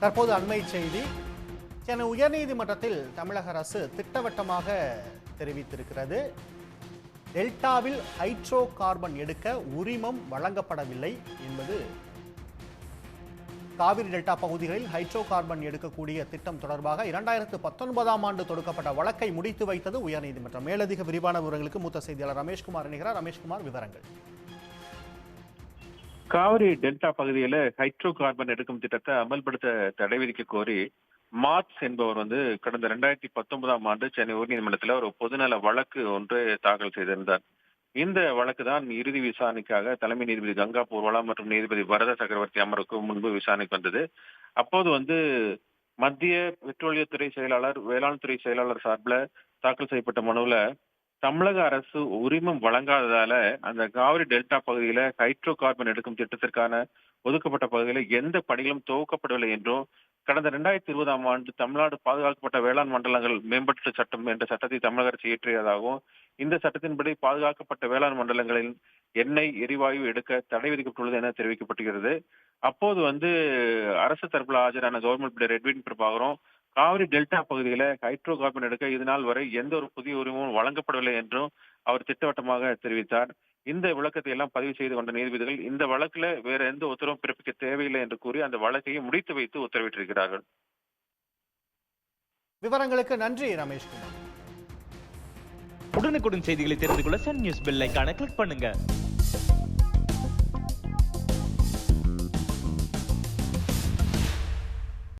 தற்போது அண்மை செய்தி. சென்னை உயர்நீதிமன்றத்தில் தமிழக அரசு திட்டவட்டமாக தெரிவித்திருக்கிறது. டெல்டாவில் ஹைட்ரோ கார்பன் எடுக்க உரிமம் வழங்கப்படவில்லை என்பது. காவிரி டெல்டா பகுதிகளில் ஹைட்ரோ கார்பன் எடுக்கக்கூடிய திட்டம் தொடர்பாக இரண்டாயிரத்து பத்தொன்பதாம் ஆண்டு தொடுக்கப்பட்ட வழக்கை முடித்து வைத்தது உயர்நீதிமன்றம். மேலதிக விரிவான விவரங்களுக்கு மூத்த செய்தியாளர் ரமேஷ்குமார் இணைகிறார். ரமேஷ்குமார் விவரங்கள். காவிரி டெல்டா பகுதியில ஹைட்ரோ கார்பன் எடுக்கும் திட்டத்தை அமல்படுத்த தடை விதிக்க கோரி மார்க்ஸ் என்பவர் வந்து கடந்த ரெண்டாயிரத்தி பத்தொன்பதாம் ஆண்டு சென்னை உயர்நீதிமன்றத்தில் ஒரு பொதுநல வழக்கு ஒன்று தாக்கல் செய்திருந்தார். இந்த வழக்கு தான் இறுதி விசாரணைக்காக தலைமை நீதிபதி கங்கா பூர்வலா மற்றும் நீதிபதி வரத சக்கரவர்த்தி அமருக்கு முன்பு விசாரணைக்கு வந்தது. அப்போது வந்து மத்திய பெட்ரோலியத்துறை செயலாளர் வேளாண் துறை செயலாளர் சார்பில் தாக்கல் செய்யப்பட்ட மனுவில் தமிழக அரசு உரிமம் வழங்காததால அந்த காவிரி டெல்டா பகுதியில ஹைட்ரோ கார்பன் எடுக்கும் திட்டத்திற்கான ஒதுக்கப்பட்ட பகுதியில எந்த பணிகளும் துவக்கப்படவில்லை என்றும் கடந்த இரண்டாயிரத்தி இருபதாம் ஆண்டு தமிழ்நாடு பாதுகாக்கப்பட்ட வேளாண் மண்டலங்கள் மேம்பட்ட சட்டம் என்ற சட்டத்தை தமிழக அரசு இயற்றியதாகவும் இந்த சட்டத்தின்படி பாதுகாக்கப்பட்ட வேளாண் மண்டலங்களில் எண்ணெய் எரிவாயு எடுக்க தடை விதிக்கப்பட்டுள்ளது என தெரிவிக்கப்பட்டுகிறது. அப்போது வந்து அரசு தரப்பில் ஆஜரான கவர்மெண்ட் ரெட்வின் பிரபாகரும் காவிரி டெல்டா பகுதியில ஹைட்ரோ கார்பன் எடுக்க இதனால் வரை எந்த ஒரு புதிய உரிமமும் வழங்கப்படவில்லை என்றும் அவர் திட்டவட்டமாக தெரிவித்தார். இந்த விளக்கத்தை எல்லாம் பதிவு செய்து கொண்ட நீதிபதிகள் இந்த வழக்குல வேற எந்த உத்தரவும் பிறப்பிக்க தேவையில்லை என்று கூறி அந்த வழக்கையும் முடித்து வைத்து உத்தரவிட்டிருக்கிறார்கள். விவரங்களுக்கு நன்றி ரமேஷ்குமார் உடனுக்குடன் செய்திகளை தெரிந்து கொள்ள சன் நியூஸ் பெல் ஐகானை கிளிக் பண்ணுங்க.